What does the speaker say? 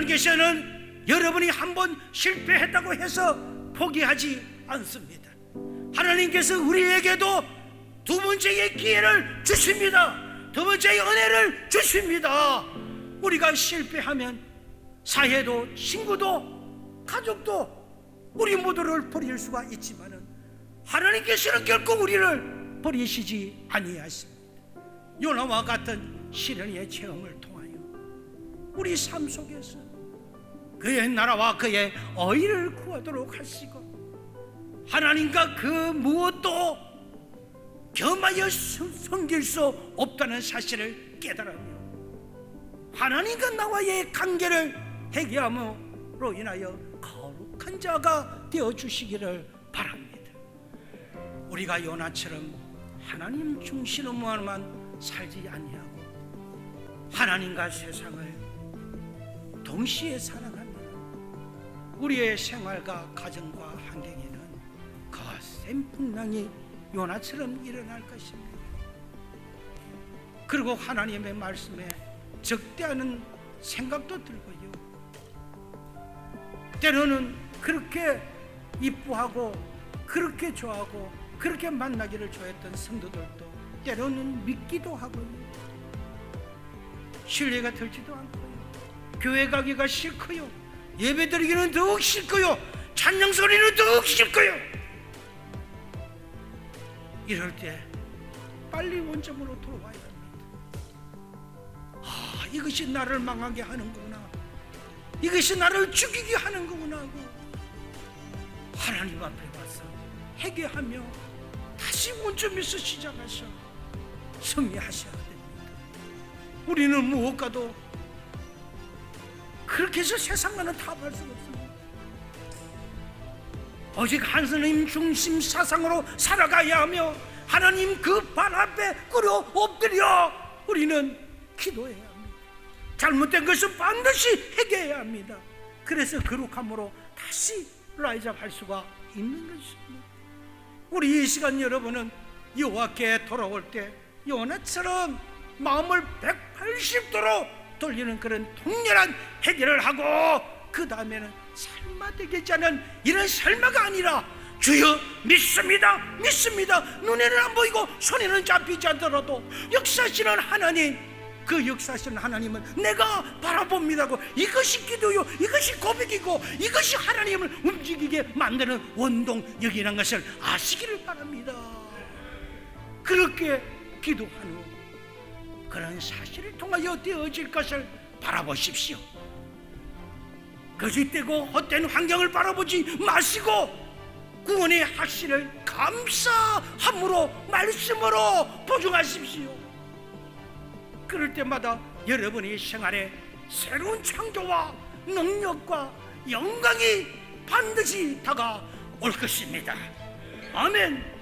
하나님께서는 여러분이 한번 실패했다고 해서 포기하지 않습니다. 하나님께서 우리에게도 두 번째의 기회를 주십니다. 두 번째의 은혜를 주십니다. 우리가 실패하면 사회도 친구도 가족도 우리 모두를 버릴 수가 있지만은 하나님께서는 결코 우리를 버리시지 아니하십니다. 요나와 같은 시련의 체험을 통하여 우리 삶 속에서 그의 나라와 그의 어의를 구하도록 하시고 하나님과 그 무엇도 겸하여 섬- 섬길 수 없다는 사실을 깨달으며 하나님과 나와의 관계를 해결함으로 인하여 거룩한 자가 되어 주시기를 바랍니다. 우리가 요나처럼 하나님 중심으로만 살지 아니하고 하나님과 세상을 동시에 살아가는 우리의 생활과 가정과 환경에는 거센 풍랑이 요나처럼 일어날 것입니다. 그리고 하나님의 말씀에 적대하는 생각도 들고요. 때로는 그렇게 이뻐하고 그렇게 좋아하고 그렇게 만나기를 좋아했던 성도들도 때로는 믿기도 하고요. 신뢰가 들지도 않고요. 교회 가기가 싫고요. 예배 드리기는 더욱 싫고요. 찬양 소리는 더욱 싫고요. 이럴 때 빨리 원점으로 돌아와야 합니다. 아, 이것이 나를 망하게 하는구나. 이것이 나를 죽이게 하는 거구나 하고 하나님 앞에 와서 회개하며 다시 원점에서 시작하셔 승리하셔야 됩니다. 우리는 무엇과도 그렇게 해서 세상과는 타협할 수가 없습니다. 오직 하나님 중심 사상으로 살아가야 하며 하나님 그 발 앞에 꿇어 엎드려 우리는 기도해야 합니다. 잘못된 것은 반드시 회개해야 합니다. 그래서 거룩함으로 다시 라이즈할 수가 있는 것입니다. 우리 이 시간 여러분은 여호와께 돌아올 때 요나처럼 마음을 180도로 돌리는 그런 통렬한 해결을 하고 그 다음에는 삶아 되겠지 않은 이런 삶아가 아니라 주여 믿습니다 믿습니다. 눈에는 안 보이고 손에는 잡히지 않더라도 역사하시는 하나님 그 역사하시는 하나님은 내가 바라봅니다고 이것이 기도요 이것이 고백이고 이것이 하나님을 움직이게 만드는 원동력이라는 것을 아시기를 바랍니다. 그렇게 기도한 후 그런 사실을 통하여 되어질 것을 바라보십시오 거짓되고 헛된 환경을 바라보지 마시고 구원의 확신을 감사함으로 말씀으로 보증하십시오 그럴 때마다 여러분의 생활에 새로운 창조와 능력과 영광이 반드시 다가올 것입니다. 아멘.